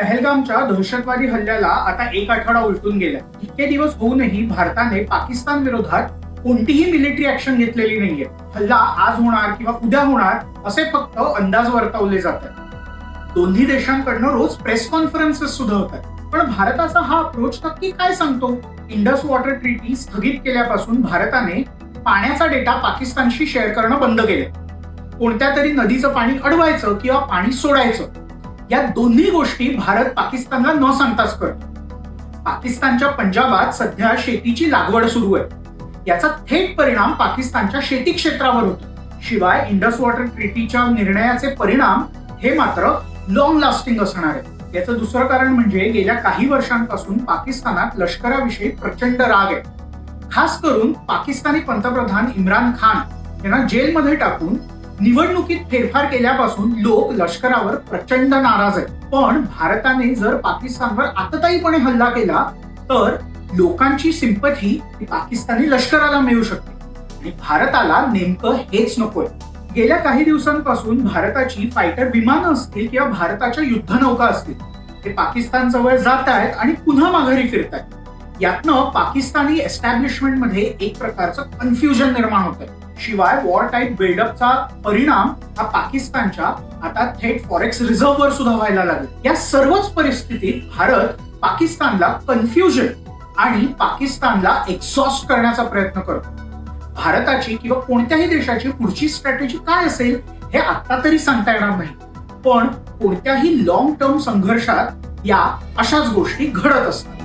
पहलगामच्या दहशतवादी हल्ल्याला आता एक आठवडा उलटून गेला इतके दिवस होऊनही भारताने पाकिस्तान विरोधात कोणतीही मिलिटरी ऍक्शन घेतलेली नाहीये. हल्ला आज होणार किंवा उद्या होणार असे फक्त अंदाज वर्तवले जातात. दोन्ही देशांकडनं रोज प्रेस कॉन्फरन्सेस सुद्धा होतात पण भारताचा हा अप्रोच नक्की काय सांगतो? इंडस वॉटर ट्रीटी स्थगित केल्यापासून भारताने पाण्याचा डेटा पाकिस्तानशी शेअर करणं बंद केले कोणत्या तरी नदीचं पाणी अडवायचं किंवा पाणी सोडायचं या दोन्ही गोष्टी भारत पाकिस्तानला न सांगताच करतो पाकिस्तानच्या पंजाबात सध्या शेतीची लागवड सुरू आहे. याचा थेट परिणाम पाकिस्तानच्या शेती क्षेत्रावर होतो. शिवाय इंडस वॉटर ट्रीटीच्या निर्णयाचे परिणाम हे मात्र लॉंग लास्टिंग असणार आहे याचं दुसरं कारण म्हणजे गेल्या काही वर्षांपासून पाकिस्तानात लष्कराविषयी प्रचंड राग आहे. खास करून पाकिस्तानी पंतप्रधान इम्रान खान यांना जेलमध्ये टाकून निवडणुकीत फेरफार केल्यापासून लोक लष्करावर प्रचंड नाराज आहेत. पण भारताने जर पाकिस्तानवर आतताईपणे हल्ला केला तर लोकांची सिंपथी ही पाकिस्तानी लष्कराला मिळू शकते. आणि भारताला नेमकं हेच नकोय. गेल्या काही दिवसांपासून भारताची फायटर विमानं असतील किंवा भारताच्या युद्धनौका असतील ते पाकिस्तान जवळ जात आहेत आणि पुन्हा माघारी फिरत आहेत यातनं पाकिस्तानी एस्टॅब्लिशमेंटमध्ये एक प्रकारचं कन्फ्युजन निर्माण होत आहे शिवाय वॉर टाईप बिल्डअपचा परिणाम हा पाकिस्तानच्या आता थेट फॉरेक्स रिझर्व्हवर सुद्धा व्हायला लागेल. या सर्वच परिस्थितीत भारत पाकिस्तानला कन्फ्युजन आणि पाकिस्तानला एक्झॉस्ट करण्याचा प्रयत्न करतो. भारताची किंवा कोणत्याही देशाची पुढची स्ट्रॅटेजी काय असेल हे आता तरी सांगता येणार नाही. पण कोणत्याही लॉंग टर्म संघर्षात या अशाच गोष्टी घडत असतात.